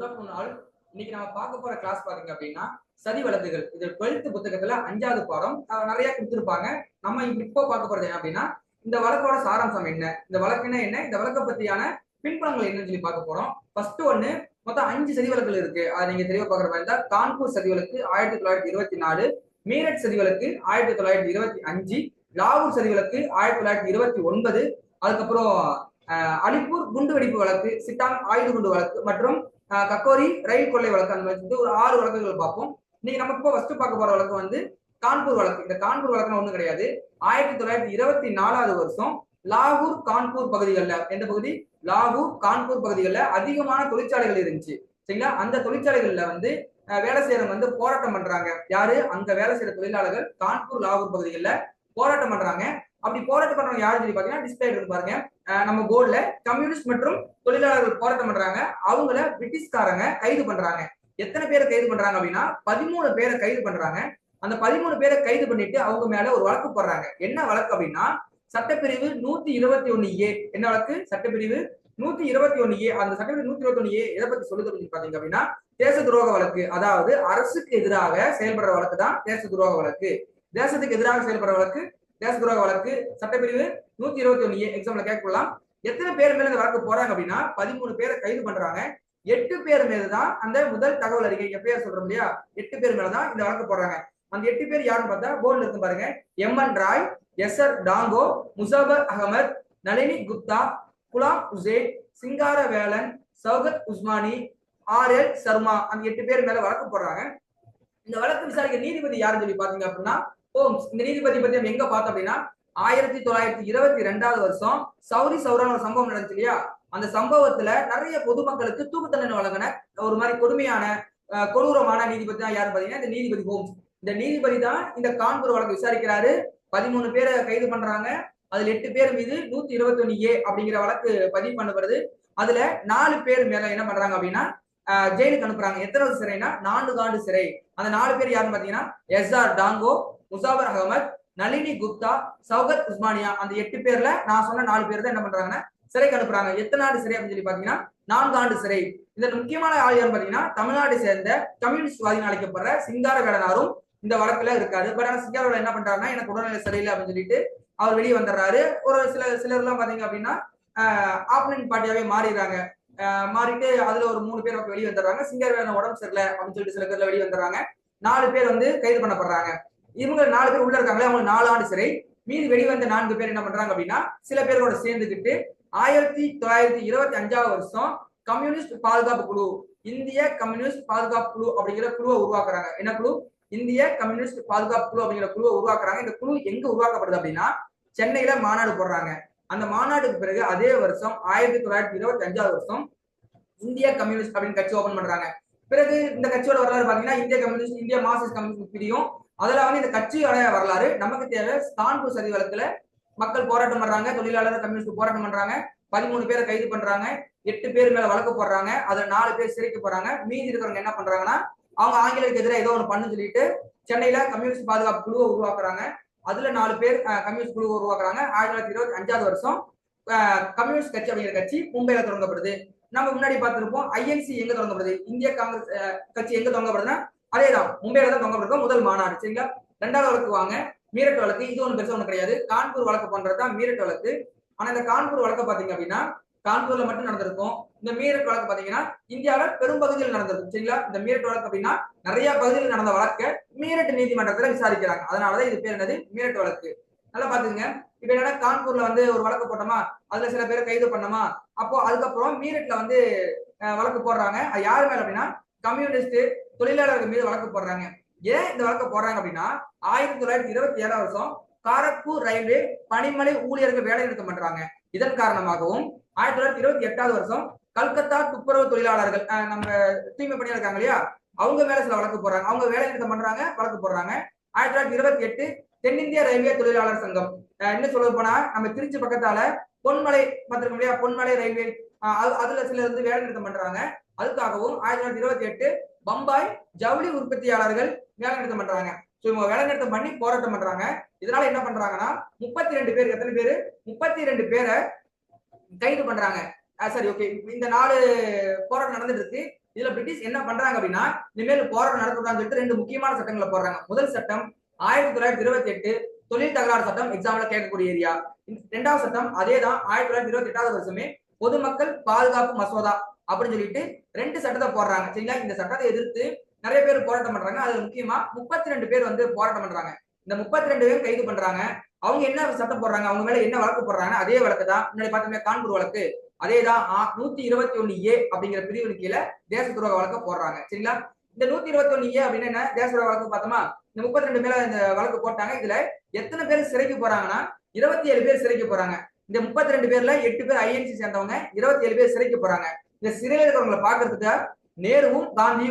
Good நாள் இன்னைக்கு நம்ம பார்க்க போற கிளாஸ் பாத்தீங்க அப்படின்னா சதி வழக்குகள் இது டுவெல்த் புத்தகத்துல அஞ்சாவது பாடம். நிறைய கொடுத்துருப்பாங்க. நம்ம இப்போ பார்க்க போறது என்ன அப்படின்னா இந்த வழக்கோட சாராம்சம் என்ன? இந்த வழக்குன்னா என்ன இந்த வழக்கை பத்தியான பின்புலங்கள் என்னன்னு சொல்லி பார்க்க போறோம். ஃபர்ஸ்ட் ஒன்னு மொத்தம் அஞ்சு சதி வழக்குகள் இருக்கு. அது நீங்க தெளிவா பார்க்குற மாதிரி இருந்தா கான்பூர் சதி வழக்கு ஆயிரத்தி தொள்ளாயிரத்தி இருபத்தி நாலு மீரட் சதி வழக்கு ஆயிரத்தி தொள்ளாயிரத்தி இருபத்தி அஞ்சு லாகூர் சதி வழக்கு ஆயிரத்தி தொள்ளாயிரத்தி இருபத்தி ஒன்பது அதுக்கப்புறம் அலிப்பூர் குண்டு வெடிப்பு வழக்கு சிட்டாங் ஆயுத குண்டு வழக்கு மற்றும் கக்கோரி ரயில் கொள்ளை வழக்கு அந்த மாதிரி ஒரு ஆறு வழக்குகள் பார்ப்போம். இன்னைக்கு நம்ம இப்போ ஃபர்ஸ்ட் பார்க்க போற வழக்கு வந்து கான்பூர் வழக்கு. இந்த கான்பூர் வழக்குன்னு ஒன்றும் கிடையாது. ஆயிரத்தி தொள்ளாயிரத்தி இருபத்தி நாலாவது வருஷம் லாகூர் கான்பூர் பகுதிகளில் எந்த பகுதி? லாகூர் கான்பூர் பகுதிகளில் அதிகமான தொழிற்சாலைகள் இருந்துச்சு. சரிங்களா? அந்த தொழிற்சாலைகள்ல வந்து வேலை செய்யறவங்க வந்து போராட்டம் பண்றாங்க. யாரு? அங்க வேலை செய்யற தொழிலாளர்கள் கான்பூர் லாகூர் பகுதிகளில் போராட்டம் பண்றாங்க. அப்படி போராட்டம் பண்றவங்க யாருன்னு சொல்லி பாத்தீங்கன்னா டிஸ்பிளே இருக்கு பாருங்க. நம்ம போர்டுல கம்யூனிஸ்ட் மற்றும் தொழிலாளர்கள் போராட்டம் பண்றாங்க. அவங்கள பிரிட்டிஷ்காரங்க கைது பண்றாங்க. எத்தனை பேரை கைது பண்றாங்க அப்படின்னா பதிமூணு பேரை கைது பண்றாங்க. அந்த பதிமூணு பேரை கைது பண்ணிட்டு அவங்க மேல ஒரு வழக்கு போடுறாங்க. என்ன வழக்கு அப்படின்னா சட்டப்பிரிவு நூத்தி இருபத்தி ஒண்ணு ஏ. என்ன வழக்கு? சட்டப்பிரிவு நூத்தி இருபத்தி ஒண்ணு ஏ. அந்த சட்டப்பிரிவு நூத்தி இருபத்தி ஒண்ணு ஏ எதை பத்தி சொல்லுது அப்படின்னு பாத்தீங்க அப்படின்னா தேச துரோக வழக்கு. அதாவது அரசுக்கு எதிராக செயல்படுற வழக்கு தான் தேச துரோக வழக்கு. தேசத்துக்கு எதிராக செயல்படுற வழக்கு தேச துரோக வழக்கு சட்டப்பிரிவு நூத்தி இருபத்தி ஒன்னு எக்ஸாம்ல கேட்கலாம் எத்தனை பேர் மேல இந்த வழக்கு போறாங்க அப்படின்னா பதிமூணு பேரை கைது பண்றாங்க. எட்டு பேர் மேலதான் அந்த முதல் தகவல் அறிக்கை எப்பயா சொல்றோம் இல்லையா? எட்டு பேர் மேலதான் இந்த வழக்கு போடுறாங்க. அந்த எட்டு பேர் யாருன்னு பார்த்தா போர்டுல இருக்கு பாருங்க. M N Roy S R Dange Muzaffar Ahmad Nalini Gupta Ghulam Hussain Singaravelan Shaukat Usmani R L Sharma அந்த எட்டு பேர் மேல வழக்கு போடுறாங்க. இந்த வழக்கு விசாரிக்க நீதிபதி யாருன்னு சொல்லி பாத்தீங்க அப்படின்னா ஹோம்ஸ் இந்த நீதிபதி பத்தி நம்ம எங்க பார்த்தோம் அப்படின்னா ஆயிரத்தி தொள்ளாயிரத்தி இருபத்தி ரெண்டாவது வருஷம் சௌரி சௌரான ஒரு சம்பவம் நடந்துச்சு இல்லையா? அந்த சம்பவத்துல நிறைய பொதுமக்களுக்கு தூக்கு தண்டனை வழங்கின ஒரு மாதிரி கொடுமையான கொடூரமான நீதிபதி தான் யாருன்னு பாத்தீங்கன்னா இந்த நீதிபதி ஹோம்ஸ். இந்த நீதிபதி தான் இந்த கான்பூர் வழக்கு விசாரிக்கிறாரு. பதிமூணு பேரை கைது பண்றாங்க. அதுல எட்டு பேர் மீது நூத்தி இருபத்தி ஒண்ணு ஏ அப்படிங்கிற வழக்கு பதிவு பண்ணப்படுது. அதுல நாலு பேர் மேல என்ன பண்றாங்க அப்படின்னா ஜெயிலுக்கு அனுப்புறாங்க. எத்தனை வருஷம் சிறைனா நான்கு ஆண்டு சிறை. அந்த நாலு பேர் யாருன்னு பாத்தீங்கன்னா எஸ் ஆர் டாங்கோ முசாபர் அகமத் நளினி குப்தா சௌகத் உஸ்மானியா அந்த எட்டு பேர்ல நான் சொன்ன நாலு பேர் தான் என்ன பண்றாங்கன்னா சிறைக்கு அனுப்புறாங்க. எத்தனை ஆண்டு சிறை அப்படின்னு சொல்லி பாத்தீங்கன்னா நான்கு ஆண்டு சிறை. இதுல முக்கியமான ஆள் யாருன்னு பாத்தீங்கன்னா தமிழ்நாட்டை சேர்ந்த கம்யூனிஸ்ட் வாதின்னு அழைக்கப்படுற சிங்கார வேடனாரும் இந்த வழக்குல இருக்காரு. பட் ஆனா சிங்கார வேலை என்ன பண்றாருன்னா எனக்கு உடல்நிலை சரியில்லை அப்படின்னு சொல்லிட்டு அவர் வெளியே வந்துடுறாரு. ஒரு சில சிலர் எல்லாம் பாத்தீங்க அப்படின்னா ஆப்னன் பார்ட்டியாவே மாறிடுறாங்க. மாறிட்டு அதுல ஒரு மூணு பேர் வந்து வெளியே வந்துடுறாங்க. சிங்கர் வேலன் உடம்பு சரியில்லை அப்படின்னு சொல்லிட்டு சில பேர்ல வெளியே வந்துடுறாங்க. நாலு பேர் வந்து கைது பண்ணப்படுறாங்க. இவங்க நாலு பேர் உள்ள இருக்காங்களே அவங்க நாலு ஆண்டு சிறை. மீதி வெளிவந்த நான்கு பேர் என்ன பண்றாங்க அப்படின்னா சில பேரோட சேர்ந்துக்கிட்டு ஆயிரத்தி தொள்ளாயிரத்தி இருபத்தி அஞ்சாவது வருஷம் கம்யூனிஸ்ட் பாதுகாப்பு குழு இந்திய கம்யூனிஸ்ட் பாதுகாப்பு குழு அப்படிங்கிற குழுவை உருவாக்குறாங்க. என்ன குழு? இந்திய கம்யூனிஸ்ட் பாதுகாப்பு குழு அப்படிங்கிற குழுவை உருவாக்குறாங்க. இந்த குழு எங்க உருவாக்கப்படுது அப்படின்னா சென்னையில மாநாடு போடுறாங்க. அந்த மாநாட்டுக்கு பிறகு அதே வருஷம் ஆயிரத்தி தொள்ளாயிரத்தி இருபத்தி அஞ்சாவது வருஷம் இந்திய கம்யூனிஸ்ட் அப்படின்னு கட்சி ஓபன் பண்றாங்க. பிறகு இந்த கட்சியோட வரலாறு பாத்தீங்கன்னா இந்திய கம்யூனிஸ்ட் இந்திய மார்க்சிஸ்ட் கம்யூனிஸ்ட் பிரியும். அதுல வந்து இந்த கட்சியோட வரலாறு நமக்கு தேவை ஸ்தான்பூர் சதி வழக்குல மக்கள் போராட்டம் பண்றாங்க தொழிலாளர் கம்யூனிஸ்ட் போராட்டம் பண்றாங்க பதிமூணு பேரை கைது பண்றாங்க எட்டு பேர் மேல வழக்கு போடுறாங்க அதுல நாலு பேர் சிறைக்கு போறாங்க. மீதி இருக்கிறவங்க என்ன பண்றாங்கன்னா அவங்க ஆங்கிலருக்கு எதிராக ஏதோ ஒன்று பண்ணு சொல்லிட்டு சென்னையில கம்யூனிஸ்ட் பாதுகாப்பு குழுவை உருவாக்குறாங்க. அதுல நாலு பேர் கம்யூனிஸ்ட் குழு உருவாக்குறாங்க. ஆயிரத்தி தொள்ளாயிரத்தி இருபத்தி அஞ்சாவது வருஷம் கம்யூனிஸ்ட் கட்சி அப்படிங்கிற கட்சி மும்பையில தொடங்கப்படுது. நம்ம முன்னாடி பார்த்திருப்போம் ஐஎன்சி எங்க தொடங்கப்படுது? இந்திய காங்கிரஸ் கட்சி எங்க தொடங்கப்படுதுன்னா அதேதான் மும்பையில தான் தொடங்கப்படுது முதல் மாநாடு சரிங்களா? ரெண்டாவது வழக்கு வாங்க மீரட் வழக்கு இது ஒண்ணு பெருசா ஒண்ணு கிடையாது. கான்பூர் வழக்கு பண்றதுதான் மீரட் வழக்கு. ஆனா இந்த கான்பூர் வழக்கு பாத்தீங்க அப்படின்னா கான்பூர்ல மட்டும் நடந்திருக்கும். இந்த மீரட் வழக்கு பாத்தீங்கன்னா இந்தியாவில பெரும் பகுதியில் நடந்திருக்கும் சரிங்களா? இந்த மீரட் வழக்கு அப்படின்னா நிறைய பகுதியில் நடந்த வழக்க மீரட் நீதிமன்றத்துல விசாரிக்கிறாங்க. அதனாலதான் இது பேர் என்னது? மீரட் வழக்கு. நல்லா பாத்துங்க இப்ப என்னன்னா கான்பூர்ல வந்து ஒரு வழக்கு போட்டோமா? அதுல சில பேரை கைது பண்ணோமா? அப்போ அதுக்கப்புறம் மீரட்ல வந்து வழக்கு போடுறாங்க. அது யாரு மேல அப்படின்னா கம்யூனிஸ்ட் தொழிலாளர்கள் மீது வழக்கு போடுறாங்க. ஏன் இந்த வழக்கு போடுறாங்க அப்படின்னா ஆயிரத்தி தொள்ளாயிரத்தி இருபத்தி ஏழாம் வருஷம் காரக்பூர் ரயில்வே பனிமலை ஊழியர்கள் வேலை நிறுத்தம் பண்றாங்க. இதன் காரணமாகவும் ஆயிரத்தி தொள்ளாயிரத்தி இருபத்தி எட்டாவது வருஷம் கல்கத்தா துப்புரவு தொழிலாளர்கள் நம்ம தூய்மை பணியா இருக்காங்க இல்லையா? அவங்க மேல சில வழக்கு போடுறாங்க. அவங்க வேலை நிறுத்தம் பண்றாங்க வழக்கு போடுறாங்க. ஆயிரத்தி தொள்ளாயிரத்தி இருபத்தி எட்டு தென்னிந்திய ரயில்வே தொழிலாளர் சங்கம் என்ன சொல்ல போனா நம்ம திருச்சி பக்கத்தால பொன்மலை பார்த்திருக்கோம் இல்லையா? பொன்மலை ரயில்வே அது- அதுல சில இருந்து வேலை நிறுத்தம் பண்றாங்க. அதுக்காகவும் ஆயிரத்தி தொள்ளாயிரத்தி இருபத்தி எட்டு பம்பாய் ஜவுளி உற்பத்தியாளர்கள் வேலைநிறுத்தம் பண்றாங்க. ஸோ இவங்க வேலைநிறுத்தம் பண்ணி போராட்டம் பண்றாங்க. இதனால என்ன பண்றாங்கன்னா முப்பத்தி ரெண்டு பேர் எத்தனை பேரு? முப்பத்தி ரெண்டு பேரை கைது பண்றாங்க. சரி ஓகே இந்த நாலு போராட்டம் நடந்துட்டு இருக்கு. இதுல பிரிட்டிஷ் என்ன பண்றாங்க அப்படின்னா இனிமேல் போராட்டம் நடத்தக்கூடாதுன்னு சொல்லிட்டு ரெண்டு முக்கியமான சட்டங்களை போடுறாங்க. முதல் சட்டம் ஆயிரத்தி தொள்ளாயிரத்தி இருபத்தி எட்டு தொழில் தகராறு சட்டம் எக்ஸாம்ல கேட்கக்கூடிய ஏரியா. ரெண்டாவது சட்டம் அதே தான் ஆயிரத்தி தொள்ளாயிரத்தி இருபத்தி எட்டாவது வருஷமே பொதுமக்கள் பாதுகாப்பு மசோதா. அப்படின்னு சொல்லிட்டு ரெண்டு சட்டத்தை போடுறாங்க. சரிங்களா? இந்த சட்டத்தை எதிர்த்து நிறைய பேர் போராட்டம் பண்றாங்க. அதுல முக்கியமா முப்பத்தி ரெண்டு பேர் வந்து போராட்டம் பண்றாங்க. இந்த முப்பத்தி ரெண்டு பேரும் கைது பண்றாங்க. அவங்க என்ன சட்டம் போடுறாங்க? அவங்க மேல என்ன வழக்கு போடுறாங்க? அதே வழக்கு தான் முன்னாடி பார்த்தோம்னா கான்பூர் வழக்கு. அதே தான் நூத்தி இருபத்தி ஒன்னு ஏ அப்படிங்கிற பிரிவு கீழே தேச துரோக வழக்கு போடுறாங்க. சரிங்களா? இந்த நூத்தி இருபத்தி ஒன்னு ஏ அப்படின்னு என்ன? தேச துரோக வழக்கு பார்த்தோமா? இந்த முப்பத்தி ரெண்டு மேல இந்த வழக்கு போட்டாங்க. இதுல எத்தனை பேர் சிறைக்கு போறாங்கன்னா இருபத்தி ஏழு பேர் சிறைக்கு போறாங்க. இந்த முப்பத்தி ரெண்டு பேர்ல எட்டு பேர் ஐஎன்சி சேர்ந்தவங்க இருபத்தி ஏழு பேர் சிறைக்கு போறாங்க. இந்த சிறையில் இருக்கிறவங்களை பாக்குறதுக்கு நேருவும் காந்தியும்